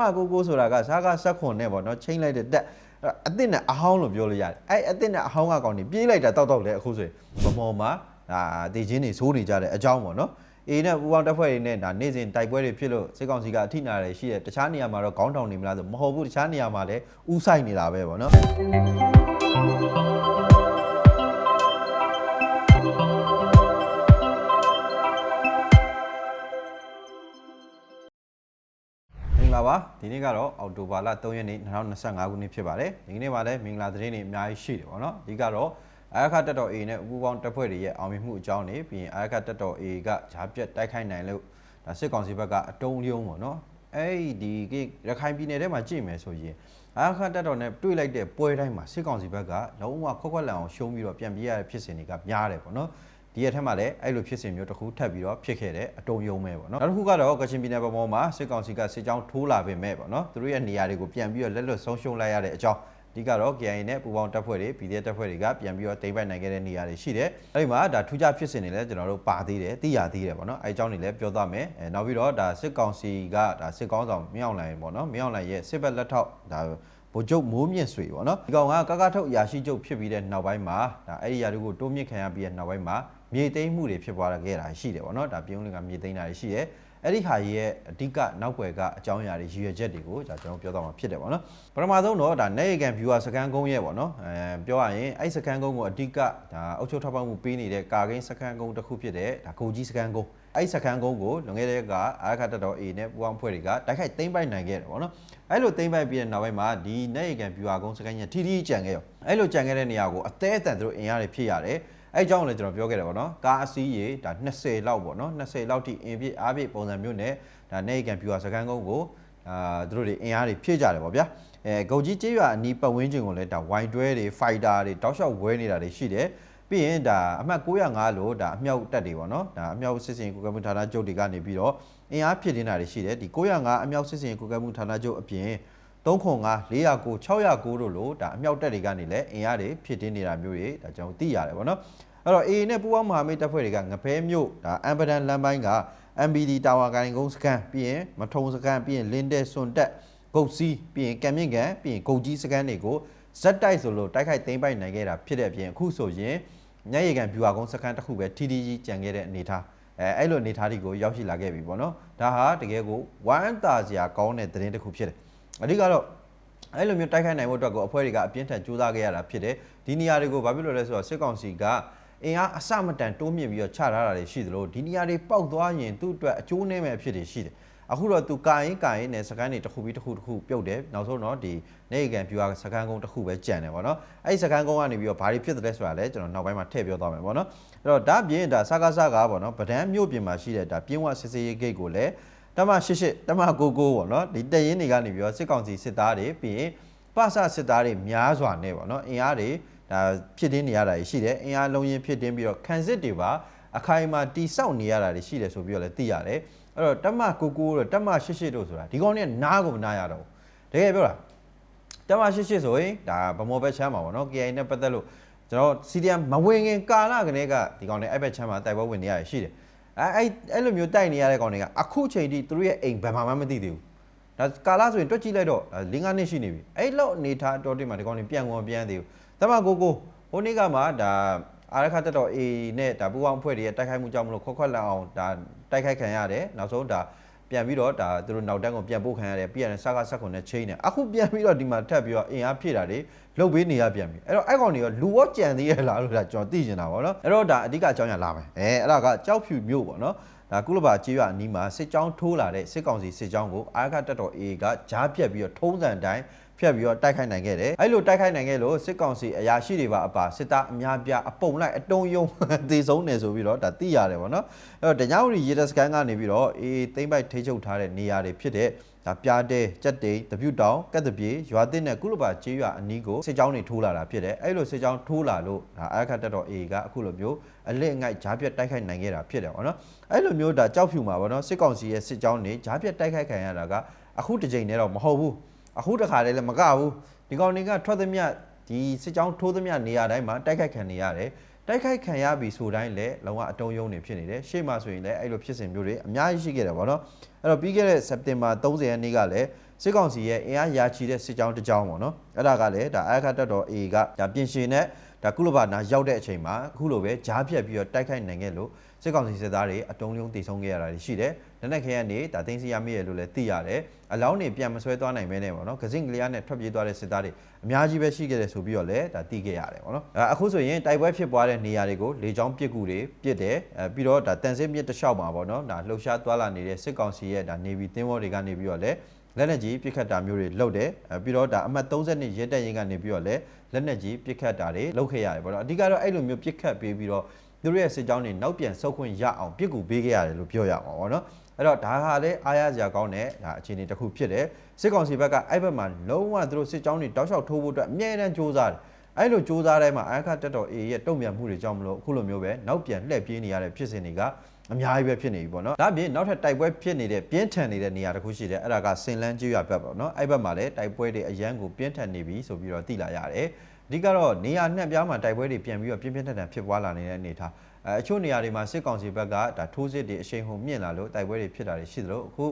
မကိုကိုဆိုတာကစားကဆက်ခွန်နဲ့ပေါ့နော်ချိန်လိုက်တဲ့တက်အဲ့အစ်စ်နဲ့အဟောင်းလို့ပြောလို့ရတယ်အဲ့အစ်စ်နဲ့အဟောင်းကကောင်နေပြေးလိုက်တာတောက်တောက်လေအခုဆိုရင်ဗမော်မှာဒါတေချင်းတွေစိုးနေကြတဲ့အကြောင်းပေါ့နော်အေးနဲ့ပူပေါင်းတက်ဖွဲ့တွေနဲ့ဒါနေ့စဉ်တိုက်ပွဲတွေဖြစ်လို့စစ်ကောင်စီကအထိနာတယ်ရှိတယ်တခြားနေရာမှာတော့ခေါင်းတောင်နေမလားဆိုမဟုတ်ဘူးတခြားနေရာမှာလည်းဥဆိုင်နေတာပဲပေါ့နော် ပါဒီနေ့ကတော့အောက်တိုဘာလ3ရက်နေ့2025ခုနှစ်ဖြစ်ပါတယ်ဒီနေ့မှာလည်းမင်္ဂလာသတင်းတွေအများကြီးရှိတယ်ပေါ့နော်အဓိကတော့အာရခတက်တော် A နဲ့ဥပူပေါင်းတပ်ဖွဲ့တွေရဲ့အောင်မြင်မှုအကြောင်းတွေပြီးရင်အာရခတက်တော် A ကဂျားပြက်တိုက်ခိုက်နိုင်လို့ဒါစစ်ကောင်စီဘက်ကအတုံးလျုံပေါ့နော်အဲ့ဒီကိရခိုင်ပြည်နယ်ထဲမှာကြည့်မယ်ဆိုရင်အာရခတက်တော်နဲ့တွေ့လိုက်တဲ့ပွဲတိုင်းမှာစစ်ကောင်စီဘက်ကလုံးဝခွက်ခွက်လန်အောင်ရှုံးပြီးတော့ပြန်ပြေးရတဲ့ဖြစ်စဉ်တွေကများတယ်ပေါ့နော် ဒီရက်ထက်မှလည်းအဲ့လိုဖြစ်စဉ်မျိုးတစ်ခုထပ်ပြီးတော့ဖြစ်ခဲ့တဲ့အတုံယုံမဲ့ပေါ့နော်နောက်တစ်ခုကတော့ကချင်ပြည်နယ်ဗမောမှာစစ်ကောင်စီကစစ်ကြောင်းထိုးလာပေမဲ့ပေါ့နော်သူတို့ရဲ့နေရာတွေကိုပြန်ပြီးတော့လက်လွတ်ဆုံးရှုံးလိုက်ရတဲ့အကြောင်းအဓိကတော့ KIA နဲ့ပူပေါင်းတပ်ဖွဲ့တွေ PDF တပ်ဖွဲ့တွေကပြန်ပြီးတော့တိမ့်ပိုက်နိုင်ခဲ့တဲ့နေရာတွေရှိတယ်အဲ့ဒီမှာဒါထူးခြားဖြစ်စဉ်တွေလည်းကျွန်တော်တို့ပါသေးတယ်သိရသေးတယ်ပေါ့နော်အဲ့အကြောင်းတွေလည်းပြောသွားမယ်အဲနောက်ပြီးတော့ဒါစစ်ကောင်စီကဒါစစ်ကောင်းဆောင်မြောက်လိုင်ပေါ့နော်မြောက်လိုင်ရဲ့စစ်ဘက်လက်ထောက်ဒါဗိုလ်ချုပ်မိုးမြင့်ဆွေပေါ့နော်ဒီကောင်ကကကထုတ်ရာရှိချုပ်ဖြစ်ပြီးတဲ့နောက်ပိုင်းမှာဒါအဲ့ဒီရာတွေကိုတိုးမြင့်ခံရပြီးတဲ့နောက်ပိုင်းမှာ မြေသိမ်းမှုတွေဖြစ်ပွားခဲ့တာရှိတယ်ပေါ့နော်ဒါပြုံးလင်ကမြေသိမ်းတာတွေရှိတယ်အဲ့ဒီဟာရဲ့အဓိကနောက်ွယ်ကအကြောင်းအရာတွေရည်ရွယ်ချက်တွေကိုဒါကျွန်တော်ပြောတော့မှာဖြစ်တယ်ပေါ့နော်ပထမဆုံးတော့ဒါနေကန် viewer စကန်ကုန်းရဲ့ပေါ့နော်အဲပြောရရင်အဲ့စကန်ကုန်းကိုအဓိကဒါအုပ်ချုပ်ထောက်ပံ့မှုပေးနေတဲ့ကာကိန်းစကန်ကုန်းတစ်ခုဖြစ်တဲ့ဒါကိုကြီးစကန်ကုန်းအဲ့စကန်ကုန်းကိုလွန်ခဲ့တဲ့ကအာခတ်တတော် A နဲ့ပူအောင်ဖွဲ့တွေကတိုက်ခိုက်သိမ်းပိုက်နိုင်ခဲ့တယ်ပေါ့နော်အဲ့လိုသိမ်းပိုက်ပြီးတဲ့နောက်ပိုင်းမှာဒီနေကန် viewer ကုန်းစကန်ရဲ့ထီထီကြံခဲ့ရောအဲ့လိုကြံခဲ့တဲ့နေရာကိုအသေးအတန်သူတို့အင်အားတွေဖြစ်ရတယ် အဲ့ကြောင့်လည်းကျွန်တော်ပြောခဲ့တယ်ပေါ့နော်ကားအစီးရေဒါ20လောက်ပေါ့နော်20လောက်ထိအင်ပြည့်အားပြည့်ပုံစံမျိုးနဲ့ဒါနေကန် viewer စကန်ကုန်းကိုအာသူတို့တွေအင်အားတွေဖြည့်ကြတယ်ပေါ့ဗျာအဲဂုတ်ကြီးကျေးရွာအနီးပတ်ဝန်းကျင်ကိုလည်းဒါဝိုင်တွဲတွေဖိုက်တာတွေတောက်လျှောက်ဝဲနေတာတွေရှိတယ်ပြီးရင်ဒါအမှတ်905လို့ဒါအမြောက်တက်တွေပေါ့နော်ဒါအမြောက်စစ်စင်ကိုကမှုဌာနချုပ်တွေကနေပြီးတော့အင်အားဖြည့်တင်တာတွေရှိတယ်ဒီ905အမြောက်စစ်စင်ကိုကမှုဌာနချုပ်အပြင် 3ခွန်5 409 609တို့လို့ဒါအမြောက်တက်တွေကနေလည်းအင်အားတွေဖြည့်တင်နေတာမျိုးတွေဒါကျွန်တော်သိရတယ်ပေါ့နော်အဲ့တော့ AA နဲ့ပူးပေါင်းမဟာမိတ်တပ်ဖွဲ့တွေကငဖဲမြို့ဒါအမ်ပဒန်လမ်းပိုင်းက MBD တာဝါကိုင်ကုန်းစကန်ပြီးရင်မထုံစကန်ပြီးရင်လင်းတဲ့စွန်တက်ဂုတ်စီးပြီးရင်ကံမြင့်ကန်ပြီးရင်ဂုတ်ကြီးစကန်တွေကိုဇက်တိုက်ဆိုလို့တိုက်ခိုက်သိမ်းပိုက်နိုင်ခဲ့တာဖြစ်တဲ့အပြင်အခုဆိုရင်ညရေကန်ဗျူဟာကုန်းစကန်တစ်ခုပဲထီထီကြီးကြံခဲ့တဲ့အနေထားအဲအဲ့လိုအနေထားတွေကိုရောက်ရှိလာခဲ့ပြီပေါ့နော်ဒါဟာတကယ်ကိုဝမ်းတာစရာကောင်းတဲ့သတင်းတစ်ခုဖြစ်တယ် အဓိကတော့အဲ့လိုမျိုးတိုက်ခိုက်နိုင်ဖို့အတွက်ကိုအဖွဲ့တွေကအပြင်းထန်ကြိုးစားခဲ့ရတာဖြစ်တယ်ဒီနေရာတွေကိုဘာဖြစ်လို့လဲဆိုတော့စစ်ကောင်စီကအင်အားအစမတန်တိုးမြင့်ပြီးတော့ချထားတာတွေရှိသလိုဒီနေရာတွေပောက်သွားရင်သူ့အတွက်အကျိုးနည်းမဲ့အဖြစ်တွေရှိတယ်အခုတော့သူကာရင်ကာရင်နဲ့စကန်တွေတစ်ခုပြီးတစ်ခုတစ်ခုပြုတ်တယ်နောက်ဆုံးတော့ဒီနေကန်ပြူဟာစကန်ကုန်းတစ်ခုပဲကြံတယ်ပေါ့နော်အဲ့ဒီစကန်ကုန်းကနေပြီးတော့ဘာတွေဖြစ်တယ်လဲဆိုတာလည်းကျွန်တော်နောက်ပိုင်းမှာထည့်ပြောသွားမယ်ပေါ့နော်အဲ့တော့ဒါပြင်ဒါစကားစကားပေါ့နော်ဗဒန်းမြို့ပြင်မှာရှိတဲ့ဒါပြင်းဝစစ်စေးရေးဂိတ်ကိုလည်း တမ88တမ99ပေါ့နော်ဒီတရင်တွေကနေပြီးတော့စစ်ကောင်စီစစ်သားတွေပြီးရင်ပဆစစ်သားတွေများစွာနဲ့ပေါ့နော်အင်အားတွေဒါဖြစ်တင်းနေရတာရှိတယ်အင်အားလုံးရင်းဖြစ်တင်းပြီးတော့ခံစစ်တွေပါအခိုင်အမာတိစောက်နေရတာတွေရှိတယ်ဆိုပြီးတော့လည်းသိရတယ်အဲ့တော့တက်မကိုကိုတို့တက်မ88တို့ဆိုတာဒီကောင်တွေကနားကိုမနားရတော့ဘူးတကယ်ပြောတာတက်မ88ဆိုရင်ဒါဗမောဘက်ချမ်းမှာပေါ့နော် KI နဲ့ပတ်သက်လို့ကျွန်တော် CDM မဝင်ခင်ကာလကနေကဒီကောင်တွေအဲ့ဘက်ချမ်းမှာတိုက်ပွဲဝင်နေရရှိတယ် အဲ့အဲ့အဲ့လိုမျိုးတိုက်နေရတဲ့ကောင်တွေကအခုချိန်ထိသူတို့ရဲ့အိမ်ဘယ်မှာမှမသိသေးဘူးဒါကာလာဆိုရင်တွက်ကြည့်လိုက်တော့၄၅နှစ်ရှိနေပြီအဲ့လောက်အနေထားတော်တင်မှာဒီကောင်တွေပြန်ကုန်ပြန်သေးဘူးတမကိုကိုဟိုနေ့ကမှဒါအာရခတက်တော် A နဲ့ဒါပူပေါင်းဖွဲ့တွေရဲ့တိုက်ခိုက်မှုကြောင့်မလို့ခွက်ခွက်လက်အောင်ဒါတိုက်ခိုက်ခံရတယ်နောက်ဆုံးဒါ ပြန်ပြီးတော့ဒါသူတို့နောက်တန်းကိုပြန်ပို့ခံရတယ်ပြီးရတယ်စကားဆက်ခွန်နဲ့ချိန်တယ်အခုပြန်ပြီးတော့ဒီမှာထပ်ပြီးတော့အင်အားဖြည့်တာတွေလုတ်ပေးနေရပြန်ပြီအဲ့တော့အဲ့ကောင်တွေကလူဝကြံသေးရလားလို့ဒါကျွန်တော်သိနေတာပေါ့နော်အဲ့တော့ဒါအဓိကအကြောင်းရလာမယ်အဲအဲ့ဒါကကြောက်ဖြူမျိုးပေါ့နော်ဒါကုလဘာကြေးရွာအနီးမှာစစ်ကြောင်းထိုးလာတဲ့စစ်ကောင်စီစစ်ကြောင်းကိုအာရခတက်တော် A ကကြားပြက်ပြီးတော့ထုံးစံတိုင်း ဖြတ်ပြီးတော့တိုက်ခိုက်နိုင်ခဲ့တယ်အဲ့လိုတိုက်ခိုက်နိုင်ခဲ့လို့စစ်ကောင်စီအရာရှိတွေပါအပါစစ်သားအများပြားအပုံလိုက်အတုံးယုံသေဆုံးနေဆိုပြီးတော့ဒါသိရတယ်ပေါ့နော်အဲ့တော့တညဝရီရေဒစကန်ကနေပြီးတော့အေးသိမ့်ပိုက်ထိချုပ်ထားတဲ့နေရာတွေဖြစ်တဲ့ဒါပြားတဲကြက်တိန်တပြုတ်တောင်ကက်တပြေရွာသစ်နဲ့ကုလဘာကျေးရွာအနီးကိုစစ်ကြောင်းတွေထိုးလာတာဖြစ်တယ်အဲ့လိုစစ်ကြောင်းထိုးလာလို့ဒါအာရခတက်တော် A ကအခုလိုမျိုးအလစ်အငိုက်ဂျားပြက်တိုက်ခိုက်နိုင်ခဲ့တာဖြစ်တယ်ပေါ့နော်အဲ့လိုမျိုးဒါကြောက်ဖြူမှာပေါ့နော်စစ်ကောင်စီရဲ့စစ်ကြောင်းတွေဂျားပြက်တိုက်ခိုက်ခံရတာကအခုတစ်ချိန်တည်းတော့မဟုတ်ဘူး အခုတခါတည်းလည်းမကဘူးဒီကောင်တွေကထွက်သမျှဒီစစ်ကြောင်းထိုးသမျှနေရာတိုင်းမှာတိုက်ခိုက်ခံနေရတယ်တိုက်ခိုက်ခံရပြီဆိုတိုင်းလည်းလုံးဝအတုံးယုံနေဖြစ်နေတယ်ရှေ့မှာဆိုရင်လည်းအဲ့လိုဖြစ်စဉ်မျိုးတွေအများကြီးရှိခဲ့တယ်ဗောနော်အဲ့တော့ပြီးခဲ့တဲ့စက်တင်ဘာ30ရက်နေ့ကလည်းစစ်ကောင်စီရဲ့အင်အားရာချီတဲ့စစ်ကြောင်းတစ်ကြောင်းပေါ့နော်အဲ့ဒါကလည်းဒါအာခတ်တက်တော် A ကဒါပြင်ရှင်နဲ့ ဒါကုလဘာနာရောက်တဲ့အချိန်မှာအခုလိုပဲကြားဖြတ်ပြီးတော့တိုက်ခိုက်နိုင်ခဲ့လို့စစ်ကောင်စီစစ်သားတွေအတုံးလုံးတိတ်ဆုံးခဲ့ရတာရှိတယ်။လက်နက်ခဲကနေဒါသိမ်းစီရမိရလို့လည်းသိရတယ်။အလောင်းတွေပြန်မဆွဲသွားနိုင်မဲနဲ့ပေါ့နော်။ကစင်ကလေးနဲ့ထွက်ပြေးသွားတဲ့စစ်သားတွေအများကြီးပဲရှိခဲ့တယ်ဆိုပြီးတော့လည်းဒါသိခဲ့ရတယ်ပေါ့နော်။အခုဆိုရင်တိုက်ပွဲဖြစ်ပွားတဲ့နေရာတွေကိုလေကြောင်းပစ်ကူတွေပစ်တယ်။အဲပြီးတော့ဒါတန်စစ်မြစ်တစ်လျှောက်မှာပေါ့နော်။ဒါလှုပ်ရှားသွားလာနေတဲ့စစ်ကောင်စီရဲ့ဒါနေဗီတင်းဘောတွေကနေပြီးတော့လည်း လက်နက်ကြီးပစ်ခတ်တာမျိုးတွေလုပ်တယ်အဲပြီးတော့ဒါအမှတ်30ရဲတက်ရင်ကနေပြီးတော့လည်းလက်နက်ကြီးပစ်ခတ်တာတွေလုပ်ခဲ့ရတယ်ပေါ့နော်အဓိကတော့အဲ့လိုမျိုးပစ်ခတ်ပေးပြီးတော့သူတို့ရဲ့စစ်ကြောင်းတွေနောက်ပြန်ဆုတ်ခွင့်ရအောင်ပြစ်ကူပေးခဲ့ရတယ်လို့ပြောရမှာပေါ့နော်အဲ့တော့ဒါဟာလည်းအားရစရာကောင်းတဲ့ဒါအခြေအနေတစ်ခုဖြစ်တယ်စစ်ကောင်စီဘက်ကအဲ့ဘက်မှာလုံးဝသူတို့စစ်ကြောင်းတွေတောက်လျှောက်ထိုးဖို့အတွက်အမြဲတမ်းစ조사တယ် အဲ့လိုစ조사တိုင်းမှာအာခတက်တော် A ရဲ့တုံ့ပြန်မှုတွေကြောင့်မလို့အခုလိုမျိုးပဲနောက်ပြန်လှည့်ပြေးနေရတဲ့ဖြစ်စဉ်တွေကအများကြီးပဲဖြစ်နေပြီပေါ့နော်ဒါပြင်နောက်ထပ်တိုက်ပွဲဖြစ်နေတဲ့ပြင်းထန်နေတဲ့နေရာတစ်ခုရှိတယ်အဲ့ဒါကစင်လန်းကျွရဘက်ပေါ့နော်အဲ့ဘက်မှာလည်းတိုက်ပွဲတွေအရန်ကိုပြင်းထန်နေပြီဆိုပြီးတော့သိလာရတယ်အဓိကတော့နေရာနှံ့ပြားမှာတိုက်ပွဲတွေပြန်ပြီးတော့ပြင်းပြင်းထန်ထန်ဖြစ်ပွားလာနေတဲ့အနေအထားအဲအချို့နေရာတွေမှာစစ်ကောင်စီဘက်ကဒါထိုးစစ်တွေအရှိန်ဟုန်မြင့်လာလို့တိုက်ပွဲတွေဖြစ်တာတွေရှိသလိုအခု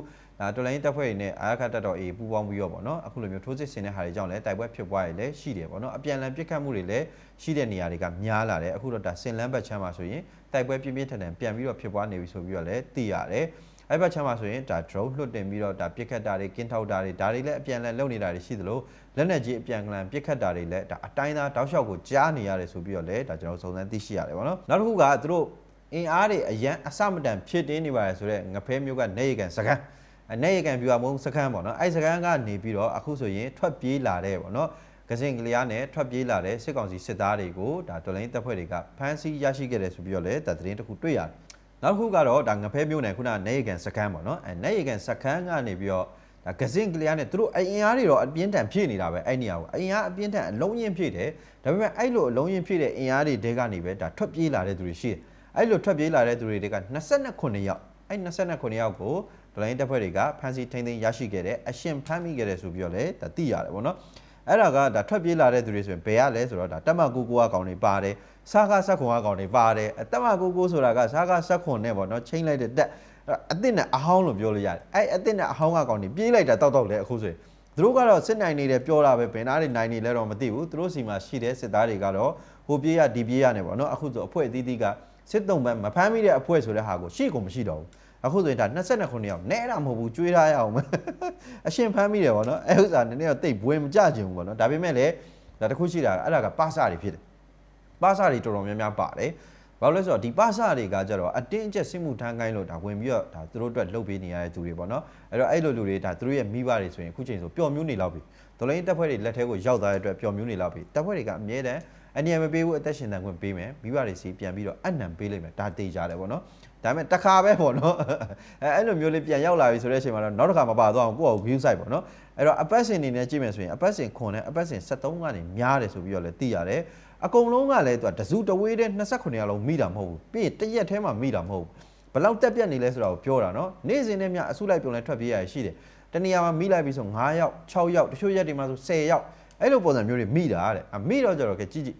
ဒါတော်လိုင်းတပ်ဖွဲ့တွေနဲ့အာရခတ်တပ်တော်အေးပူးပေါင်းပြီးတော့ပေါ့နော်အခုလိုမျိုးထိုးစစ်ဆင်တဲ့ဟာတွေကြောင့်လည်းတိုက်ပွဲဖြစ်ပွားရလည်းရှိတယ်ပေါ့နော်အပြန်အလှန်ပစ်ခတ်မှုတွေလည်းရှိတဲ့နေရာတွေကများလာတယ်အခုတော့ဒါစင်လန်းဘက်ချမ်းမှာဆိုရင်တိုက်ပွဲပြင်းပြင်းထန်ထန်ပြန်ပြီးတော့ဖြစ်ပွားနေပြီဆိုပြီးတော့လည်းသိရတယ်အဲ့ဘက်ချမ်းမှာဆိုရင်ဒါ drone လွှတ်တင်ပြီးတော့ဒါပစ်ခတ်တာတွေကင်းထောက်တာတွေဒါတွေလည်းအပြန်အလှန်လုပ်နေတာတွေရှိသလိုလက်နက်ကြီးအပြန်အလှန်ပစ်ခတ်တာတွေလည်းဒါအတိုင်းသားတောက်လျှောက်ကိုကြားနေရတယ်ဆိုပြီးတော့လည်းဒါကျွန်တော်စုံစမ်းသိရှိရတယ်ပေါ့နော်နောက်တစ်ခုကသူတို့အင်အားတွေအရန်အစမတန်ဖြစ်တင်းနေပါတယ်ဆိုတော့ငဖဲမျိုးကနေရကန်စကန်အ နေရကန်ပြူအမုံစကန်ပေါ့နော်အဲ့စကန်ကနေပြီးတော့အခုဆိုရင်ထွက်ပြေးလာတဲ့ပေါ့နော်ကစင်ကလျားနဲ့ထွက်ပြေးလာတဲ့စစ်ကောင်စီစစ်သားတွေကိုဒါတော်လိုင်းတပ်ဖွဲ့တွေကဖမ်းဆီးရရှိခဲ့တယ်ဆိုပြီးတော့လည်းဒါသတင်းတစ်ခုတွေ့ရတယ်နောက်တစ်ခုကတော့ဒါငဖဲမျိုးနယ်ခုနနေရကန်စကန်ပေါ့နော်အဲနေရကန်စကန်ကနေပြီးတော့ဒါကစင်ကလျားနဲ့သူတို့အင်အားတွေတော့အပြင်းထန်ဖြည့်နေတာပဲအဲ့နေရာကိုအင်အားအပြင်းထန်အလုံးရင်ဖြည့်တယ်ဒါပေမဲ့အဲ့လိုအလုံးရင်ဖြည့်တဲ့အင်အားတွေတဲကနေပဲဒါထွက်ပြေးလာတဲ့သူတွေရှိတယ်အဲ့လိုထွက်ပြေးလာတဲ့သူတွေက29ယောက်အဲ့29ယောက်ကို ဒလိုင်းတပ်ဖွဲ့တွေကဖမ်းဆီးထိန်းသိမ်းရရှိခဲ့တဲ့အရှင်ဖမ်းမိခဲ့တယ်ဆိုပြီးတော့လည်းဒါသိရတယ်ပေါ့နော်အဲ့ဒါကဒါထွက်ပြေးလာတဲ့သူတွေဆိုရင်ဘယ်ရလဲဆိုတော့ဒါတက်မကူကူအကောင်တွေပါတယ်စားကားဆက်ခွန်အကောင်တွေပါတယ်တက်မကူကူဆိုတာကစားကားဆက်ခွန်နဲ့ပေါ့နော်ချိန်လိုက်တဲ့တက်အစ်စ်နဲ့အဟောင်းလို့ပြောလို့ရတယ်အဲ့အစ်စ်နဲ့အဟောင်းအကောင်တွေပြေးလိုက်တာတောက်တောက်လဲအခုဆိုရင်သူတို့ကတော့စစ်နိုင်နေတယ်ပြောတာပဲဘယ်နာတွေနိုင်နေလဲတော့မသိဘူးသူတို့စီမှာရှိတဲ့စစ်သားတွေကတော့ဟိုပြေးရဒီပြေးရနေပေါ့နော်အခုဆိုအဖွဲ့အသီးသီးကစစ်တုံးပန်းမဖမ်းမိတဲ့အဖွဲ့ဆိုတဲ့ဟာကိုရှေ့ကိုမရှိတော့ဘူး အခုဆိုရင်ဒါ29ယောက်နဲတာမဟုတ်ဘူးကျွေးထားရအောင်အရှင်ဖမ်းမိတယ်ဗောနော်အဲဥစ္စာနည်းနည်းတော့တိတ်ဘွေမကြချင်ဘူးဗောနော်ဒါပေမဲ့လည်းဒါတခုရှိတာအဲ့ဒါကပါစတွေဖြစ်တယ်ပါစတွေတော်တော်များများပါတယ် ဘာလို့လဲဆိုတော့ဒီပါစတွေကကြတော့အတင်းအကျပ်စစ်မှုထမ်းကိုင်းလို့ဒါဝင်ပြီးတော့ဒါသူတို့အတွက်လှုပ်ပေးနေရတဲ့သူတွေပေါ့နော်အဲ့တော့အဲ့လိုလူတွေဒါသူတို့ရဲ့မိဘတွေဆိုရင်အခုချိန်ဆိုပျော်မျိုးနေလောက်ပြီဒလိုင်းတပ်ဖွဲ့တွေလက်ထဲကိုရောက်သွားတဲ့အတွက်ပျော်မျိုးနေလောက်ပြီတပ်ဖွဲ့တွေကအမြဲတမ်းအနည်းမပေးဘူးအသက်ရှင်တန်ခွင့်ပေးမယ်မိဘတွေစီပြန်ပြီးတော့အနံပေးလိုက်မယ်ဒါတေးကြတယ်ပေါ့နော်ဒါပေမဲ့တစ်ခါပဲပေါ့နော်အဲအဲ့လိုမျိုးလေးပြန်ရောက်လာပြီဆိုတဲ့အချိန်မှာတော့နောက်တစ်ခါမပါတော့အောင်ကိုယ့်အကို view site ပေါ့နော်အဲ့တော့အပတ်စဉ်အနေနဲ့ကြည့်မယ်ဆိုရင်အပတ်စဉ်ခွန်နဲ့အပတ်စဉ်73ကနေများတယ်ဆိုပြီးတော့လည်းသိရတယ် အကုန်လုံးကလည်းသူကတစုတဝေးတဲ့29ရက်လုံးမိတာမဟုတ်ဘူးပြီးရင်တရက်ထဲမှာမိတာမဟုတ်ဘူးဘလောက်တက်ပြက်နေလဲဆိုတာကိုပြောတာနော်နေ့စဉ်နဲ့မြအစုလိုက်ပြုံလဲထွက်ပြေးရရှိတယ်တနေရာမှာမိလိုက်ပြီဆို9ယောက်6ယောက်တချို့ရက်တွေမှာဆို10ယောက်အဲ့လိုပုံစံမျိုးတွေမိတာတဲ့အမိတော့ကြတော့ကကြည့်ကြည့်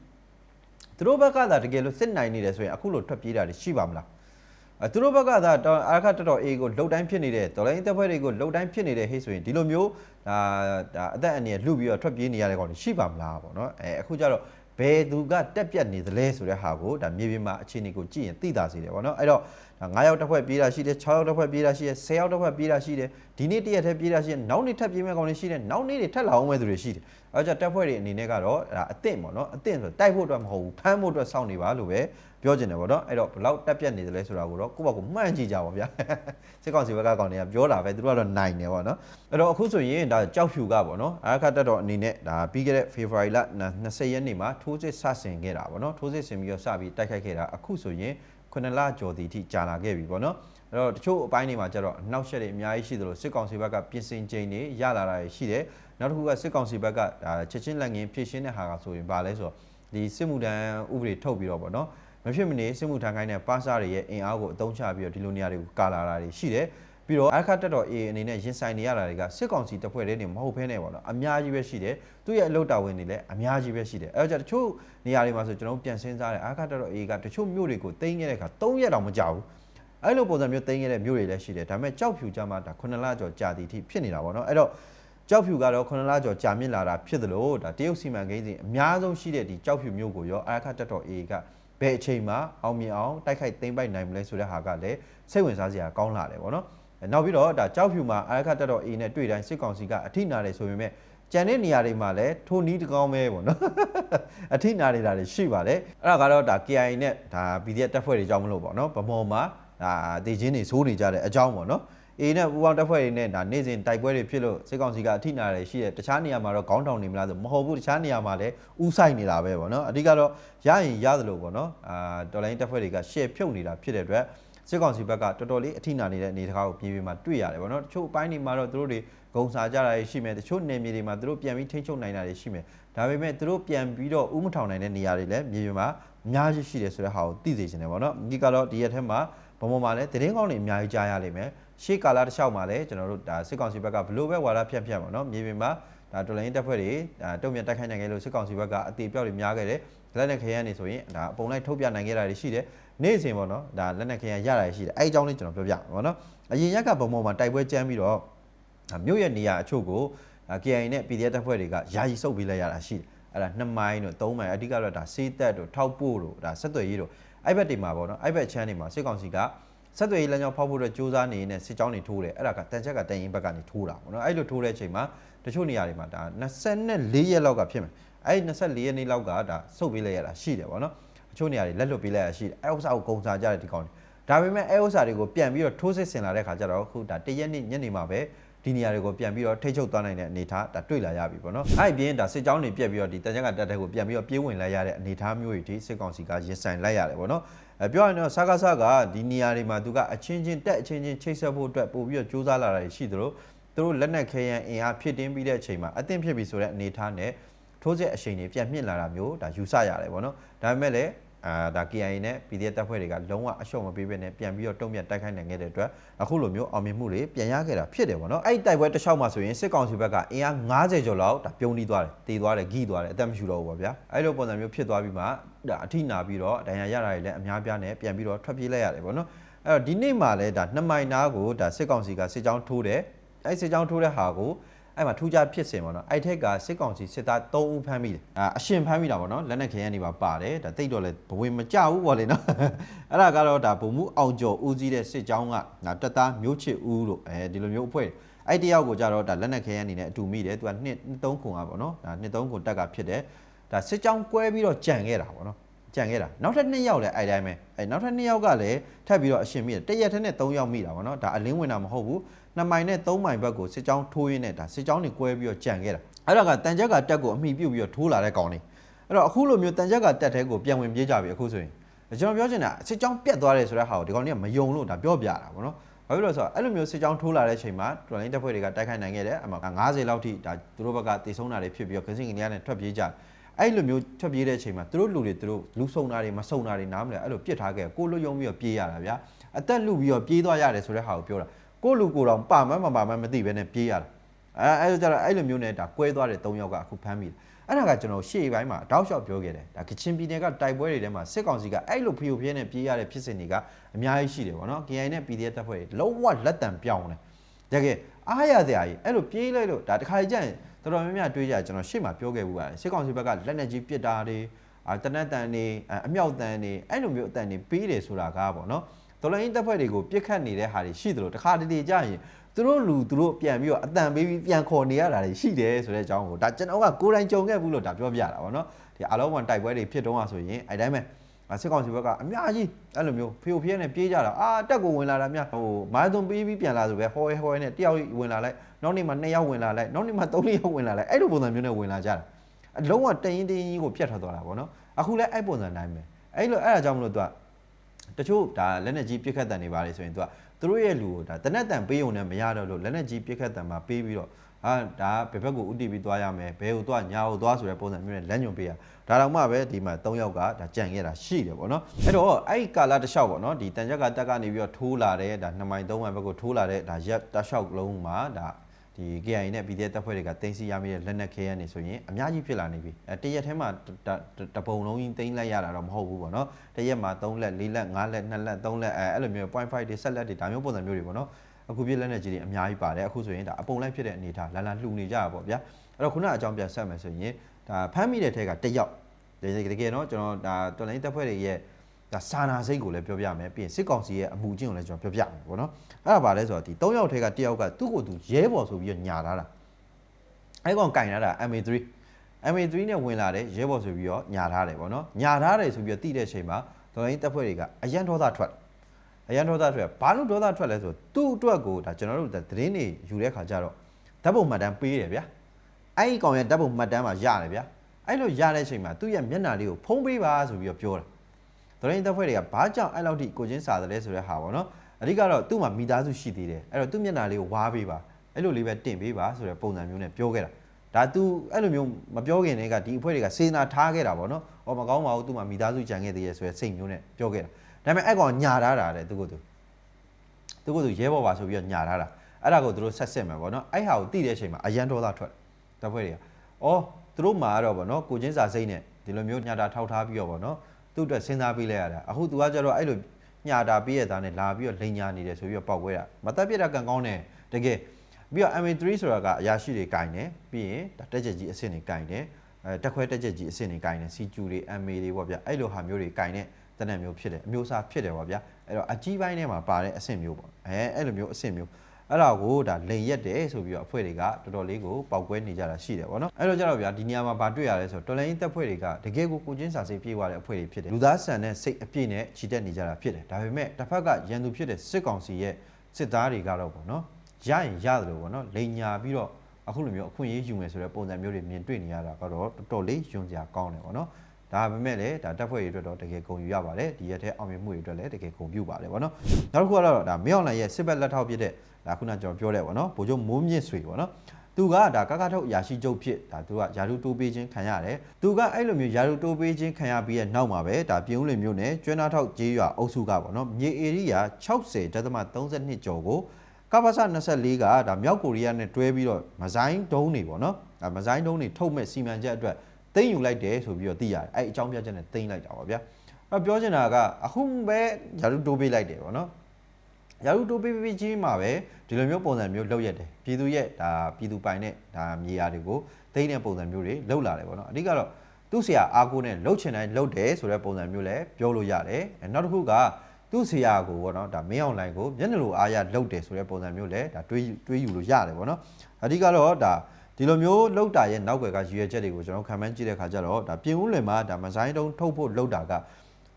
သူတို့ဘက်ကသာတကယ်လို့စစ်နိုင်နေတယ်ဆိုရင်အခုလိုထွက်ပြေးတာတွေရှိပါမလားအဲသူတို့ဘက်ကသာအာခတ်တော်တော်အေးကိုလှုပ်တိုင်းဖြစ်နေတဲ့ဒေါ်လာရင်းတပ်ဖွဲ့တွေကိုလှုပ်တိုင်းဖြစ်နေတဲ့ဟေ့ဆိုရင်ဒီလိုမျိုးဒါဒါအသက်အန္တရာယ်လူပြီးတော့ထွက်ပြေးနေရတဲ့ကောင်တွေရှိပါမလားပေါ့နော်အဲအခုကျတော့ ဘယ်သူကတက်ပြတ်နေသလဲဆိုတဲ့ဟာကိုဒါမြေပြင်မှာအခြေအနေကိုကြည့်ရင်သိတာစီတယ်ပေါ့နော်အဲ့တော့ 9ယောက်တစ်ဖွဲ့ပြေးတာရှိတယ်6ယောက်တစ်ဖွဲ့ပြေးတာရှိတယ်10ယောက်တစ်ဖွဲ့ပြေးတာရှိတယ်ဒီနေ့တရက်တည်းပြေးတာရှိတယ်နောက်နေ့ထပ်ပြေးမဲ့ကောင်တွေရှိတယ်နောက်နေ့တွေထပ်လာအောင်မဲ့သူတွေရှိတယ်အဲ့ကြတက်ဖွဲ့တွေအနေနဲ့ကတော့ဒါအသင့်ပေါ့နော်အသင့်ဆိုတိုက်ဖို့အတွက်မဟုတ်ဘူးဖမ်းဖို့အတွက်စောင့်နေပါလို့ပဲပြောချင်တယ်ပေါ့နော်အဲ့တော့ဘလောက်တက်ပြတ်နေသလဲဆိုတာကိုတော့ကိုယ့်ဘက်ကိုမှန်းကြည့်ကြပါဗျာစစ်ကောင်စီဘက်ကကောင်တွေကပြောတာပဲသူတို့ကတော့နိုင်တယ်ပေါ့နော်အဲ့တော့အခုဆိုရင်ဒါကြောက်ဖြူကပေါ့နော်အာခတ်တက်တော်အနေနဲ့ဒါပြီးခဲ့တဲ့ February လ20ရက်နေ့မှာထိုးစစ်ဆဆင်ခဲ့တာပေါ့နော်ထိုးစစ်ဆင်ပြီးတော့စပြီးတိုက်ခိုက်ခဲ့တာအခုဆိုရင် 9လကျော်တီထိကြာလာခဲ့ပြီပေါ့နော်အဲ့တော့တချို့အပိုင်းတွေမှာကျတော့အနောက်ရှက်တွေအများကြီးရှိသလိုစစ်ကောင်စီဘက်ကပြင်ဆင်ချိန်တွေရလာတာရှိတယ်နောက်တစ်ခုကစစ်ကောင်စီဘက်ကဒါချက်ချင်းလက်ငင်းဖြည့်ရှင်းတဲ့ဟာကဆိုရင်ဗာလဲဆိုတော့ဒီစစ်မှုထမ်းဥပဒေထုတ်ပြီးတော့ပေါ့နော်မဖြစ်မနေစစ်မှုထမ်းခိုင်းတဲ့ပါစာတွေရဲ့အင်အားကိုအသုံးချပြီးတော့ဒီလိုနေရာတွေကိုကာလာတာတွေရှိတယ် ပြီးတော့အခါတက်တော် A အနေနဲ့ရင်ဆိုင်နေရတာတွေကစစ်ကောင်စီတပ်ဖွဲ့တွေနေမဟုတ်ဘဲနဲ့ပေါ့နော်အများကြီးပဲရှိတယ်သူ့ရဲ့အလုပ်တာဝန်တွေလည်းအများကြီးပဲရှိတယ်အဲတော့တချို့နေရာတွေမှာဆိုကျွန်တော်ပြန်စဉ်းစားတယ်အခါတက်တော် A ကတချို့မြို့တွေကိုတင်းခဲ့တဲ့အခါ3ရက်တောင်မကြာဘူးအဲ့လိုပုံစံမျိုးတင်းခဲ့တဲ့မြို့တွေလည်းရှိတယ်ဒါပေမဲ့ကြောက်ဖြူကြမှာဒါ9လကျော်ကြာသည်ထိဖြစ်နေတာပေါ့နော်အဲ့တော့ကြောက်ဖြူကတော့9လကျော်ကြာမြင့်လာတာဖြစ်သလိုဒါတရုတ်စီမံကိန်းစဉ်အများဆုံးရှိတဲ့ဒီကြောက်ဖြူမျိုးကိုရောအာရခတက်တော် A ကဘယ်အချိန်မှာအောင်မြင်အောင်တိုက်ခိုက်သိမ်းပိုက်နိုင်မလဲဆိုတဲ့ဟာကလည်းစိတ်ဝင်စားစရာကောင်းလာတယ်ဗောနော် နောက်ပြီးတော့ဒါကြောက်ဖြူမှာအာရခတက်တော် A နဲ့တွေ့တိုင်းစစ်ကောင်စီကအထိနာတယ်ဆိုပေမဲ့ကျန်တဲ့နေရာတွေမှာလည်းထိုနီးတကောင်းပဲပေါ့နော်အထိနာနေတာတွေရှိပါတယ်အဲ့ဒါကတော့ဒါ KI နဲ့ဒါ PDF တပ်ဖွဲ့တွေကြောင့်မလို့ပေါ့နော်ဗမော်မှာဒါဒေချင်းတွေစိုးနေကြတဲ့အကြောင်းပေါ့နော် A နဲ့ပူပေါင်းတပ်ဖွဲ့တွေနဲ့ဒါနေ့စဉ်တိုက်ပွဲတွေဖြစ်လို့စစ်ကောင်စီကအထိနာတယ်ရှိတယ်တခြားနေရာမှာတော့ခေါင်းတောင်နေမလားဆိုမဟုတ်ဘူးတခြားနေရာမှာလည်းဥဆိုင်နေတာပဲပေါ့နော်အဓိကတော့ရရင်ရသလိုပေါ့နော်အာတော်လိုင်းတပ်ဖွဲ့တွေကရှေ့ဖြုတ်နေတာဖြစ်တဲ့အတွက် စစ်ကောင်စီဘက်ကတော်တော်လေးအထိနာနေတဲ့အနေအထားကိုပြည်ပြည်မှာတွေ့ရတယ်ပေါ့နော်တချို့အပိုင်းတွေမှာတော့သူတို့တွေဂုံစားကြတာတွေရှိမယ်တချို့နယ်မြေတွေမှာသူတို့ပြန်ပြီးထိန်းချုပ်နိုင်တာတွေရှိမယ်ဒါပေမဲ့သူတို့ပြန်ပြီးတော့ဥမထောင်နိုင်တဲ့နေရာတွေလည်းမြေပြင်မှာအများကြီးရှိတယ်ဆိုတဲ့ဟာကိုသိစေချင်တယ်ပေါ့နော်ဒီကတော့ဒီရက်ထဲမှာဘုံဘုံမှာလည်းတရင်ကောင်းတွေအများကြီးကြားရလိမ့်မယ်ရှေ့ကာလတစ်လျှောက်မှာလည်းကျွန်တော်တို့ဒါစစ်ကောင်စီဘက်ကဘလို့ပဲဝါဒဖြန့်ဖြန့်ပါနော်မြေပြင်မှာ ဒါတော်လိုင်းတပ်ဖွဲ့တွေဒါတုံ့ပြန်တိုက်ခိုက်နိုင်ခဲ့လို့စစ်ကောင်စီဘက်ကအသေးပြောက်တွေများခဲ့တယ်လက်နက်ခရမ်းနေဆိုရင်ဒါအပုံလိုက်ထုတ်ပြနိုင်ခဲ့တာတွေရှိတယ်နေ့စဉ်ပေါ့နော်ဒါလက်နက်ခရမ်းရတာရှိတယ်အဲအကြောင်းလေးကျွန်တော်ပြောပြမယ်ပေါ့နော်အရင်ရက်ကဘုံဘုံမှာတိုက်ပွဲကြမ်းပြီးတော့မြို့ရဲ့နေရာအချို့ကို KIA နဲ့ PDF တပ်ဖွဲ့တွေကယာယီစုပ်ပေးလိုက်ရတာရှိတယ်အဲ့ဒါ2မိုင်းတို့3မိုင်းအဓိကတော့ဒါစေးတက်တို့ထောက်ပို့တို့ဒါဆက်သွယ်ရေးတို့အဲ့ဘက်တွေမှာပေါ့နော်အဲ့ဘက်ချမ်းတွေမှာစစ်ကောင်စီက ဆက်သွယ်ရေးလမ်းကြောင်းဖောက်ဖို့အတွက်စူးစမ်းနေနေစစ်ကြောင်းတွေထိုးတယ်အဲ့ဒါကတန်ချက်ကတန်ရင်ဘက်ကနေထိုးတာပေါ့နော်အဲ့လိုထိုးတဲ့အချိန်မှာတချို့နေရာတွေမှာဒါ24ရက်လောက်ကဖြစ်မယ်အဲ့24ရက်နေ့လောက်ကဒါစုပ်ပေးလိုက်ရတာရှိတယ်ပေါ့နော်အချို့နေရာတွေလက်လွတ်ပေးလိုက်ရရှိတယ်အဲ့ဥစ္စာကိုကုန်စားကြတယ်ဒီကောင်တွေဒါပေမဲ့အဲ့ဥစ္စာတွေကိုပြန်ပြီးတော့ထိုးစစ်ဆင်လာတဲ့ခါကျတော့ခုဒါတရက်နေ့ညနေမှာပဲ ဒီနေရာတွေကိုပြန်ပြီးတော့ထိတ်ချုပ်သွားနိုင်တဲ့အနေအထားဒါတွေ့လာရပြီပေါ့နော်အဲ့ဒီပြင်ဒါစစ်ကြောင်းတွေပြက်ပြီးတော့ဒီတန်ချက်ကတက်တဲ့ကိုပြန်ပြီးတော့ပြေးဝင်လိုက်ရတဲ့အနေအထားမျိုးတွေဒီစစ်ကောင်စီကရင်ဆိုင်လိုက်ရတယ်ပေါ့နော်အဲပြောရရင်တော့စကားစကဒီနေရာတွေမှာသူကအချင်းချင်းတက်အချင်းချင်းချိတ်ဆက်ဖို့အတွက်ပို့ပြီးတော့စူးစမ်းလာတာရှိသလိုသူတို့လက်နက်ခဲယံအင်အားဖြစ်တင်းပြီးတဲ့အချိန်မှာအသင့်ဖြစ်ပြီဆိုတဲ့အနေအထားနဲ့ထိုးစစ်အချိန်တွေပြန်မြင့်လာတာမျိုးဒါယူဆရတယ်ပေါ့နော်ဒါပေမဲ့လည်း အာဒါ KIA နဲ့ PDF တပ်ဖွဲ့တွေကလုံးဝအရှုံးမပေးဘဲနဲ့ပြန်ပြီးတော့တုံ့ပြန်တိုက်ခိုက်နိုင်ခဲ့တဲ့အတွက်အခုလိုမျိုးအောင်မြင်မှုတွေပြန်ရခဲ့တာဖြစ်တယ်ပေါ့နော်အဲ့ဒီတိုက်ပွဲတစ်လျှောက်မှာဆိုရင်စစ်ကောင်စီဘက်ကအင်အား90ကျော်လောက်ဒါပြုံးတီးသွားတယ်တေးသွားတယ်ဂိသွားတယ်အသက်မရှူတော့ဘူးပေါ့ဗျာအဲ့လိုပုံစံမျိုးဖြစ်သွားပြီးမှဒါအထိနာပြီးတော့ဒဏ်ရာရတာတွေလည်းအများပြားနဲ့ပြန်ပြီးတော့ထွက်ပြေးလိုက်ရတယ်ပေါ့နော်အဲ့တော့ဒီနေ့မှာလည်းဒါနှစ်မိုင်နာကိုဒါစစ်ကောင်စီကစစ်ကြောင်းထိုးတယ်အဲ့စစ်ကြောင်းထိုးတဲ့ဟာကို အဲ့မှာထူးခြားဖြစ်စင်ပေါ့နော်အဲ့ထက်ကစစ်ကောင်စီစစ်သား3ဦးဖမ်းမိတယ်အာအရှင်ဖမ်းမိတာပေါ့နော်လက်နက်ခဲယမ်းတွေပါပါတယ်ဒါတိတ်တော့လဲဘဝင်မကြဘူးပေါ့လေနော်အဲ့ဒါကတော့ဒါဗိုလ်မှူးအောင်ကျော်ဦးစီးတဲ့စစ်ကြောင်းကဒါတပ်သားမျိုးချစ်ဦးလို့အဲဒီလိုမျိုးအဖွဲ့အဲ့တယောက်ကိုကြတော့ဒါလက်နက်ခဲယမ်းအနေနဲ့အတူမိတယ်သူကနှစ်3ခုอ่ะပေါ့နော်ဒါနှစ်3ခုတက်ကဖြစ်တယ်ဒါစစ်ကြောင်းကွဲပြီးတော့ကြံခဲ့တာပေါ့နော်ကြံခဲ့တာနောက်ထပ်2ယောက်လည်းအဲ့တိုင်းပဲအဲ့နောက်ထပ်2ယောက်ကလည်းထပ်ပြီးတော့အရှင်မိတယ်တရက်ထက်နဲ့3ယောက်မိတာပေါ့နော်ဒါအလင်းဝင်တာမဟုတ်ဘူး 2မိုင်နဲ့3မိုင်ဘက်ကိုစစ်ကြောင်းထိုးရင်းနဲ့ဒါစစ်ကြောင်းတွေကွဲပြီးတော့ကြံခဲ့တာအဲ့ဒါကတန်ကြက်ကတက်ကိုအမိပြုတ်ပြီးတော့ထိုးလာတဲ့ကောင်တွေအဲ့တော့အခုလိုမျိုးတန်ကြက်ကတက်တဲ့ကိုပြန်ဝင်ပြေးကြပြီအခုဆိုရင်ကျွန်တော်ပြောချင်တာစစ်ကြောင်းပြတ်သွားတယ်ဆိုတဲ့ဟာကိုဒီကောင်တွေကမယုံလို့ဒါပြောပြတာပေါ့နော်ဘာဖြစ်လို့လဲဆိုတော့အဲ့လိုမျိုးစစ်ကြောင်းထိုးလာတဲ့ချိန်မှာတော်လိုင်းတပ်ဖွဲ့တွေကတိုက်ခိုက်နိုင်ခဲ့တယ်အမှ90လောက်ထိဒါသူတို့ဘက်ကတေဆုံးတာတွေဖြစ်ပြီးတော့ခင်းစင်ကနေထွက်ပြေးကြတယ်အဲ့လိုမျိုးထွက်ပြေးတဲ့အချိန်မှာသူတို့လူတွေသူတို့လူဆုံတာတွေမဆုံတာတွေနားမလဲအဲ့လိုပြစ်ထားခဲ့ကိုလွတ်ယုံပြီးတော့ပြေးရတာဗျာအသက်လူပြီးတော့ပြေးသွားရတယ်ဆိုတဲ့ဟာကိုပြောတာ ကိုလူကိုယ်တော်ပါမမပါမမသိဘဲနဲ့ပြေးရတာအဲအဲ့ဒါကြတော့အဲ့လိုမျိုးနဲ့ဒါကွဲသွားတဲ့၃ယောက်ကအခုဖမ်းမိတယ်အဲ့ဒါကကျွန်တော်ရှေ့ပိုင်းမှာတောက်လျှောက်ပြောခဲ့တယ်ဒါကချင်ပြည်နယ်ကတိုက်ပွဲတွေထဲမှာစစ်ကောင်စီကအဲ့လိုဖျို့ဖျဲနဲ့ပြေးရတဲ့ဖြစ်စဉ်တွေကအများကြီးရှိတယ်ဗောနော် KI နဲ့ PDF တပ်ဖွဲ့တွေလုံးဝလက်တံပြောင်းတယ်တကယ်အားရစရာကြီးအဲ့လိုပြေးလိုက်လို့ဒါတခါကြရင်တော်တော်များများတွေးကြကျွန်တော်ရှေ့မှာပြောခဲ့ဘူးပါတယ်စစ်ကောင်စီဘက်ကလက်နက်ကြီးပစ်တာတွေအာတနက်တန်တွေအမြောက်တန်တွေအဲ့လိုမျိုးအတန်တွေပေးတယ်ဆိုတာကားဗောနော် တော်လိုင်းတပ်ဖွဲ့တွေကိုပြစ်ခတ်နေတဲ့ဟာတွေရှိတယ်လို့တခါတလေကြရင်သူတို့လူသူတို့ပြန်ပြီးတော့အတန်ပေးပြီးပြန်ခေါ်နေရတာတွေရှိတယ်ဆိုတဲ့အကြောင်းကိုဒါကျွန်တော်ကကိုယ်တိုင်ကြုံခဲ့ဘူးလို့ဒါပြောပြတာဗောနော်ဒီအလုံးဝန်တိုက်ပွဲတွေဖြစ်တော့ဆိုရင်အဲ့တိုင်းပဲစစ်ကောင်စီဘက်ကအများကြီးအဲ့လိုမျိုးဖျို့ဖျဲနဲ့ပြေးကြတာအာတက်ကိုဝင်လာတာများဟိုမိုင်းသွန်ပေးပြီးပြန်လာဆိုပဲဟောရဲဟောရဲနဲ့တယောက်ဝင်လာလိုက်နောက်နေ့မှ2ယောက်ဝင်လာလိုက်နောက်နေ့မှ3ယောက်ဝင်လာလိုက်အဲ့လိုပုံစံမျိုးနဲ့ဝင်လာကြတာအလုံးဝတရင်တင်းကြီးကိုပြတ်ထွက်သွားတာဗောနော်အခုလည်းအဲ့ပုံစံတိုင်းပဲအဲ့လိုအဲ့ဒါကြောင့်မလို့သူက တချို့ဒါလက်နဲ့ကြီးပြစ်ခတ်တန်နေပါလေဆိုရင်သူကသူတို့ရဲ့လူကိုဒါတနက်တန်ပေးုံနဲ့မရတော့လို့လက်နဲ့ကြီးပြစ်ခတ်တန်မှာပေးပြီးတော့ဟာဒါဘယ်ဘက်ကိုဥတီပြီးသွားရမယ်ဘယ်ကိုသွားညာကိုသွားဆိုတဲ့ပုံစံမျိုးနဲ့လက်ညွန်ပေးရဒါတော့မှပဲဒီမှာ၃ယောက်ကဒါကြံခဲ့တာရှိတယ်ပေါ့နော်အဲ့တော့အဲ့ဒီကာလာတစ်လျှောက်ပေါ့နော်ဒီတန်ချက်ကတက်ကနေပြီးတော့ထိုးလာတဲ့ဒါ2မိုင်3မိုင်ဘက်ကိုထိုးလာတဲ့ဒါရက်တစ်လျှောက်လုံးမှာဒါ ဒီ KI နဲ့ PDF တပ်ဖွဲ့တွေကတင်စီရမိတဲ့လက်နက်ခဲရနေဆိုရင်အများကြီးဖြစ်လာနေပြီအဲတရက်ထဲမှာတပုံလုံးကြီးတင်လိုက်ရတာတော့မဟုတ်ဘူးပေါ့နော်တရက်မှာ3လက်4လက်5လက်2လက်3လက်အဲအဲ့လိုမျိုး0.5တွေဆက်လက်တွေဒါမျိုးပုံစံမျိုးတွေပေါ့နော်အခုပြည့်လက်နဲ့ကြီးတွေအများကြီးပါတယ်အခုဆိုရင်ဒါအပုံလိုက်ဖြစ်တဲ့အနေထားလာလာလှူနေကြတာပေါ့ဗျာအဲ့တော့ခုနအကြောင်းပြန်ဆက်မယ်ဆိုရင်ဒါဖမ်းမိတဲ့ထဲကတစ်ယောက်တကယ်တကယ်တော့ကျွန်တော်ဒါတော်လိုင်းတပ်ဖွဲ့တွေရဲ့ ဒါစာနာစိတ်ကိုလည်းပြောပြမယ်ပြီးရင်စစ်ကောင်စီရဲ့အမှုချင်းကိုလည်းကျွန်တော်ပြောပြမယ်ပေါ့နော်အဲ့ဒါပါလဲဆိုတော့ဒီ၃ယောက်ထဲကတစ်ယောက်ကသူ့ကိုယ်သူရဲဘော်ဆိုပြီးတော့ညာလာတာအဲ့ကောင်ကင်လာတာ MA3 MA3 နဲ့ဝင်လာတဲ့ရဲဘော်ဆိုပြီးတော့ညာထားတယ်ပေါ့နော်ညာထားတယ်ဆိုပြီးတော့တိတဲ့အချိန်မှာတော်လိုင်းတပ်ဖွဲ့တွေကအရန်ဒေါသထွက်တယ်အရန်ဒေါသထွက်ဘာလို့ဒေါသထွက်လဲဆိုသူ့အတွက်ကိုဒါကျွန်တော်တို့သတင်းတွေယူတဲ့ခါကျတော့ဓာတ်ပုံမှတ်တမ်းပေးတယ်ဗျာအဲ့ဒီကောင်ရဲ့ဓာတ်ပုံမှတ်တမ်းမှာရတယ်ဗျာအဲ့လိုရတဲ့အချိန်မှာသူ့ရဲ့မျက်နှာလေးကိုဖုံးပေးပါဆိုပြီးတော့ပြောတာ ဒရင်တပ်ဖွဲ့တွေကဘာကြောင့်အဲ့လောက်ထိကိုချင်းစာတယ်လဲဆိုတဲ့ဟာပေါ့နော်အဓိကတော့သူ့မှာမိသားစုရှိသေးတယ်အဲ့တော့သူ့မျက်နှာလေးကိုဝါးပေးပါအဲ့လိုလေးပဲတင့်ပေးပါဆိုတဲ့ပုံစံမျိုးနဲ့ပြောခဲ့တာဒါ तू အဲ့လိုမျိုးမပြောခင်တည်းကဒီအဖွဲ့တွေကစေနာထားခဲ့တာပေါ့နော်။အော်မကောင်းပါဘူး तू မှမိသားစုကြံခဲ့သေးရဲ့ဆိုတဲ့စိတ်မျိုးနဲ့ပြောခဲ့တာ။ဒါပေမဲ့အဲ့ကောင်ညာထားတာတဲ့သူကသူသူကသူရဲဘော်ပါဆိုပြီးတော့ညာထားတာ။အဲ့ဒါကိုသူတို့ဆက်စစ်မယ်ပေါ့နော်။အဲ့ဟာကိုတိတဲ့အချိန်မှာအရန်ဒေါသထွက်တပ်ဖွဲ့တွေက။အော်သူတို့မှာတော့ပေါ့နော်ကိုချင်းစာစိတ်နဲ့ဒီလိုမျိုးညာတာထောက်ထားပြီးတော့ပေါ့နော်။ သူ့အတွက်စဉ်းစားပြီးလဲရတာ။အခု तू ကကြတော့အဲ့လိုညာတာပြီးရတာနဲ့လာပြီးတော့လိန်ညာနေတယ်ဆိုပြီးတော့ပောက်ခွဲတာ။မတက်ပြစ်တာကန်ကောင်းတယ်တကယ်ပြီးတော့ MA3 ဆိုတာကအရာရှိတွေကင်တယ်ပြီးရင်ဒါတက်ချက်ကြီးအဆင့်တွေကင်တယ်အဲတက်ခွဲတက်ချက်ကြီးအဆင့်တွေကင်တယ် CQ တွေ MA တွေပေါ့ဗျအဲ့လိုဟာမျိုးတွေကင်တဲ့တနက်မျိုးဖြစ်တယ်အမျိုးအစားဖြစ်တယ်ပေါ့ဗျအဲ့တော့အကြီးပိုင်းထဲမှာပါတဲ့အဆင့်မျိုးပေါ့အဲအဲ့လိုမျိုးအဆင့်မျိုး အဲ့ဒါကိုဒါလိန်ရက်တယ်ဆိုပြီးတော့အဖွဲ့တွေကတော်တော်လေးကိုပောက်ကွဲနေကြတာရှိတယ်ပေါ့နော်အဲ့တော့ကြတော့ဗျာဒီနေရာမှာဗာတွေ့ရလဲဆိုတော့တော်လိုင်းတက်ဖွဲ့တွေကတကယ်ကိုကိုချင်းစာစိတ်ပြေးသွားတဲ့အဖွဲ့တွေဖြစ်တယ်လူသားဆန်တဲ့စိတ်အပြည့်နဲ့ခြိတက်နေကြတာဖြစ်တယ်ဒါပေမဲ့တစ်ဖက်ကရန်သူဖြစ်တဲ့စစ်ကောင်စီရဲ့စစ်သားတွေကတော့ပေါ့နော်ရရင်ရတယ်လို့ပေါ့နော်လိန်ညာပြီးတော့အခုလိုမျိုးအခွင့်အရေးယူမယ်ဆိုတဲ့ပုံစံမျိုးတွေမြင်တွေ့နေရတာကတော့တော်တော်လေးယွန်စရာကောင်းတယ်ပေါ့နော်ဒါပေမဲ့လည်းဒါတက်ဖွဲ့တွေအတွက်တော့တကယ်ဂုဏ်ယူရပါတယ်ဒီရက်ထဲအောင်မြင်မှုတွေအတွက်လည်းတကယ်ဂုဏ်ပြုပါတယ်ပေါ့နော်နောက်တစ်ခုကတော့ဒါမင်းအောင်လှိုင်ရဲ့စစ်ဘက်လက်ထောက်ဖြစ်တဲ့ ဒါခုနကျွန်တော်ပြောတဲ့ပေါ့နော်ဗိုလ်ချုပ်မိုးမြင့်ဆွေပေါ့နော်သူကဒါကကထုတ်ရာရှိချုပ်ဖြစ်ဒါသူကယာရုတိုးပေးခြင်းခံရတယ်သူကအဲ့လိုမျိုးယာရုတိုးပေးခြင်းခံရပြီးရဲ့နောက်မှာပဲဒါပြုံးလင်မျိုးနဲ့ကျွမ်းနာထောက်ကျေးရွာအုပ်စုကပေါ့နော်မြေဧရိယာ60.32ကျော်ကိုကပ္ပစ24ကဒါမြောက်ကိုရီးယားနဲ့တွဲပြီးတော့မဇိုင်းဒုံးတွေပေါ့နော်ဒါမဇိုင်းဒုံးတွေထုတ်မဲ့စီမံချက်အတွက်သိမ်းယူလိုက်တယ်ဆိုပြီးတော့သိရတယ်အဲ့အကြောင်းပြချက်နဲ့သိမ်းလိုက်တာပါဗျာအဲ့ပြောချင်တာကအခုပဲယာရုတိုးပေးလိုက်တယ်ပေါ့နော် ရာလူတိုးပေးပေးချင်းမှာပဲဒီလိုမျိုးပုံစံမျိုးလောက်ရက်တယ်ပြည်သူရဲ့ဒါပြည်သူပိုင်တဲ့ဒါမြေယာတွေကိုသိမ်းတဲ့ပုံစံမျိုးတွေလောက်လာတယ်ပေါ့နော်အဓိကတော့သူ့ဆရာအားကိုနဲ့လှုပ်ချင်တိုင်းလှုပ်တယ်ဆိုတဲ့ပုံစံမျိုးလည်းပြောလို့ရတယ်အဲနောက်တစ်ခုကသူ့ဆရာကိုပေါ့နော်ဒါမင်းအောင်လိုင်ကိုမျက်နှာလိုအားရလှုပ်တယ်ဆိုတဲ့ပုံစံမျိုးလည်းဒါတွေးတွေးယူလို့ရတယ်ပေါ့နော်အဓိကတော့ဒါဒီလိုမျိုးလှုပ်တာရဲ့နောက်ွယ်ကရည်ရွယ်ချက်တွေကိုကျွန်တော်ခံမှန်းကြည့်တဲ့ခါကျတော့ဒါပြင်ဦးလွင်မှာဒါမဆိုင်တုံးထုတ်ဖို့လှုပ်တာက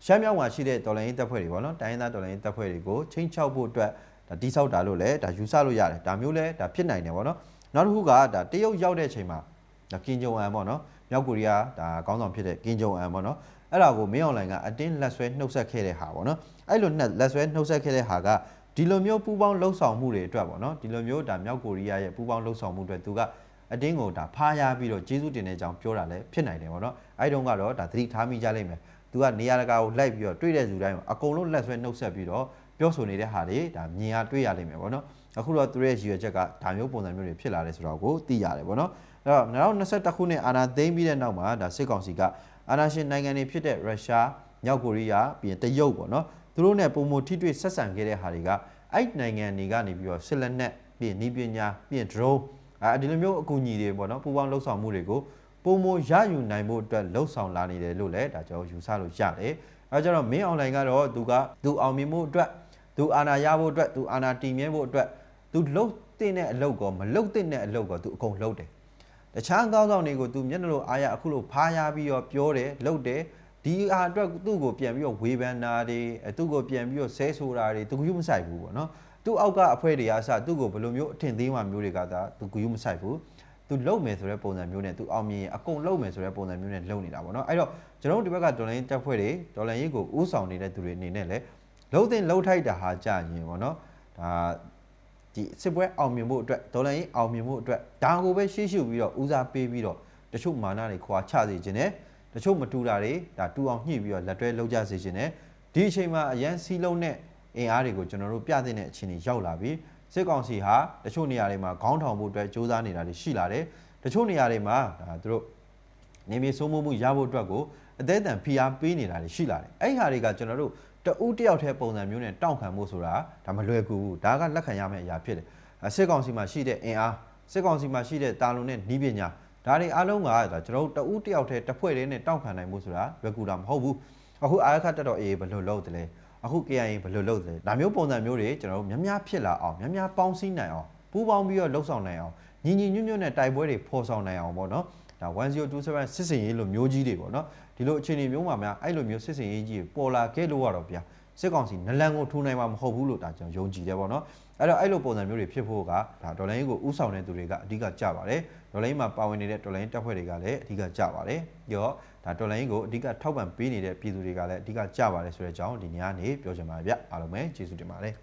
ရှမ်းမြောက်မှာရှိတဲ့တော်လိုင်းရေးတပ်ဖွဲ့တွေပေါ့နော်တိုင်းရင်းသားတော်လိုင်းရေးတပ်ဖွဲ့တွေကိုချင်းချောက်ဖို့အတွက်ဒါတိဆောက်တာလို့လည်းဒါယူဆလို့ရတယ်ဒါမျိုးလည်းဒါဖြစ်နိုင်တယ်ပေါ့နော်နောက်တစ်ခုကဒါတရုတ်ရောက်တဲ့အချိန်မှာဒါကင်ဂျုံအန်ပေါ့နော်မြောက်ကိုရီးယားဒါခေါင်းဆောင်ဖြစ်တဲ့ကင်ဂျုံအန်ပေါ့နော်အဲ့ဒါကိုမင်းအွန်လိုင်းကအတင်းလက်ဆွဲနှုတ်ဆက်ခဲ့တဲ့ဟာပေါ့နော်အဲ့လိုနဲ့လက်ဆွဲနှုတ်ဆက်ခဲ့တဲ့ဟာကဒီလိုမျိုးပူပေါင်းလှုပ်ဆောင်မှုတွေအတွက်ပေါ့နော်ဒီလိုမျိုးဒါမြောက်ကိုရီးယားရဲ့ပူပေါင်းလှုပ်ဆောင်မှုတွေသူကအတင်းကိုဒါဖားရပြီးတော့ကျေးဇူးတင်တဲ့အကြောင်းပြောတာလည်းဖြစ်နိုင်တယ်ပေါ့နော်အဲ့တုန်းကတော့ဒါသတိထားမိကြလိမ့်မယ် သူကနေရာတကာကိုလိုက်ပြီးတော့တွေ့တဲ့လူတိုင်းအကုန်လုံးလက်ဆွဲနှုတ်ဆက်ပြီးတော့ပြောဆိုနေတဲ့ဟာတွေဒါမြင်ရတွေ့ရလိမ့်မယ်ပေါ့နော်အခုတော့သူရဲ့ရည်ရွယ်ချက်ကဒါမျိုးပုံစံမျိုးတွေဖြစ်လာတယ်ဆိုတော့ကိုသိရတယ်ပေါ့နော်အဲ့တော့2021ခုနှစ်အာဏာသိမ်းပြီးတဲ့နောက်မှာဒါစစ်ကောင်စီကအာဏာရှင်နိုင်ငံတွေဖြစ်တဲ့ရုရှားမြောက်ကိုရီးယားပြီးရင်တရုတ်ပေါ့နော်သူတို့နဲ့ပုံမထိတွေ့ဆက်ဆံခဲ့တဲ့ဟာတွေကအဲ့နိုင်ငံတွေကနေပြီးတော့စစ်လက်နက်ပြီးရင်ဤပညာပြီးရင် drone အဲဒီလိုမျိုးအကူအညီတွေပေါ့နော်ပူပေါင်းလှုပ်ဆောင်မှုတွေကို ပုံမရယူနိုင်ဖို့အတွက်လှုပ်ဆောင်လာနေတယ်လို့လည်းဒါကျွန်တော်ယူဆလို့ရတယ်။အဲကြတော့မင်းအွန်လိုင်းကတော့သူကသူအောင်မြင်မှုအတွက်သူအာဏာရဖို့အတွက်သူအာဏာတည်မြဲဖို့အတွက်သူလှုပ်တဲ့တဲ့အလုပ်ကောမလှုပ်တဲ့အလုပ်ကောသူအကုန်လှုပ်တယ်။တခြားကောင်းဆောင်တွေကိုသူမျက်နှာလိုအားရအခုလိုဖားရပြီးတော့ပြောတယ်လှုပ်တယ်ဒီအားအတွက်သူ့ကိုပြန်ပြီးတော့ဝေဖန်တာတွေသူ့ကိုပြန်ပြီးတော့ဆဲဆိုတာတွေသူကယူမဆိုင်ဘူးပေါ့နော်။သူ့အောက်ကအဖွဲတွေအားစသူ့ကိုဘယ်လိုမျိုးအထင်သေးမှမျိုးတွေကသာသူကယူမဆိုင်ဘူး။ तू လုံမယ်ဆိုတဲ့ပုံစံမျိုးနဲ့ तू အောင်မြင်ရင်အကုန်လုံမယ်ဆိုတဲ့ပုံစံမျိုးနဲ့လုံနေတာပေါ့နော်အဲ့တော့ကျွန်တော်တို့ဒီဘက်ကဒေါ်လာရင်းတက်ဖွဲ့တွေဒေါ်လာရင်းကိုဥဆောင်နေတဲ့သူတွေအနေနဲ့လည်းလုံတဲ့လုံထိုက်တာဟာကြာရင်ပေါ့နော်ဒါဒီစစ်ပွဲအောင်မြင်ဖို့အတွက်ဒေါ်လာရင်းအောင်မြင်ဖို့အတွက်ဒါကိုပဲရှေ့ရှုပြီးတော့ဦးစားပေးပြီးတော့တချို့မာနတွေခွာချစေခြင်းနဲ့တချို့မတူတာတွေဒါတူအောင်ညှိပြီးတော့လက်တွဲလှုပ်ကြစေခြင်းနဲ့ဒီအချိန်မှာအရန်စီးလုံးနဲ့အင်အားတွေကိုကျွန်တော်တို့ပြသတဲ့အခြေအနေရောက်လာပြီ စစ်ကောင်စီဟာတချို့နေရာတွေမှာခေါင်းထောင်ဖို့အတွက်စ조사နေတာတွေရှိလာတယ်တချို့နေရာတွေမှာဒါသူတို့နေမြေစိုးမိုးမှုရဖို့အတွက်ကိုအသေးအံဖိအားပေးနေတာတွေရှိလာတယ်အဲ့ဒီဟာတွေကကျွန်တော်တို့တဦးတယောက်တည်းပုံစံမျိုးနဲ့တောင့်ခံမှုဆိုတာဒါမလွယ်ကူဘူးဒါကလက်ခံရမယ့်အရာဖြစ်တယ်အဲစစ်ကောင်စီမှာရှိတဲ့အင်အားစစ်ကောင်စီမှာရှိတဲ့တာလုံနဲ့နီးပညာဒါတွေအားလုံးကဒါကျွန်တော်တို့တဦးတယောက်တည်းတစ်ဖွဲ့တည်းနဲ့တောင့်ခံနိုင်မှုဆိုတာလွယ်ကူတာမဟုတ်ဘူးအခုအာရခတက်တော်အေးဘယ်လိုလုပ်တယ်လဲ အခု KIA ဘယ်လိုလုပ်တယ်လဲဒါမျိုးပုံစံမျိုးတွေကျွန်တော်တို့များများဖြစ်လာအောင်များများပေါင်းစည်းနိုင်အောင်ပူးပေါင်းပြီးတော့လှုပ်ဆောင်နိုင်အောင်ညီညီညွတ်ညွတ်နဲ့တိုက်ပွဲတွေဖော်ဆောင်နိုင်အောင်ပေါ့နော်ဒါ1027စစ်စင်ရေးလိုမျိုးကြီးတွေပေါ့နော်ဒီလိုအခြေအနေမျိုးမှာများအဲ့လိုမျိုးစစ်စင်ရေးကြီးတွေပေါ်လာခဲ့လို့ရတော့ဗျာစစ်ကောင်စီနလန်ကိုထိုးနိုင်မှာမဟုတ်ဘူးလို့ဒါကျွန်တော်ယုံကြည်တယ်ပေါ့နော် အဲ့တော့အဲ့လိုပုံစံမျိုးတွေဖြစ်ဖို့ကဒါဒေါ်လာရင်းကိုဥဆောင်တဲ့သူတွေကအဓိကကြပါတယ်ဒေါ်လာရင်းမှာပါဝင်နေတဲ့ဒေါ်လာရင်းတပ်ဖွဲ့တွေကလည်းအဓိကကြပါတယ်ပြီးတော့ဒါဒေါ်လာရင်းကိုအဓိကထောက်ပံ့ပေးနေတဲ့ပြည်သူတွေကလည်းအဓိကကြပါတယ်ဆိုတဲ့အကြောင်းဒီနေ့ကနေပြောချင်ပါတယ်ဗျအားလုံးပဲကျေးဇူးတင်ပါတယ်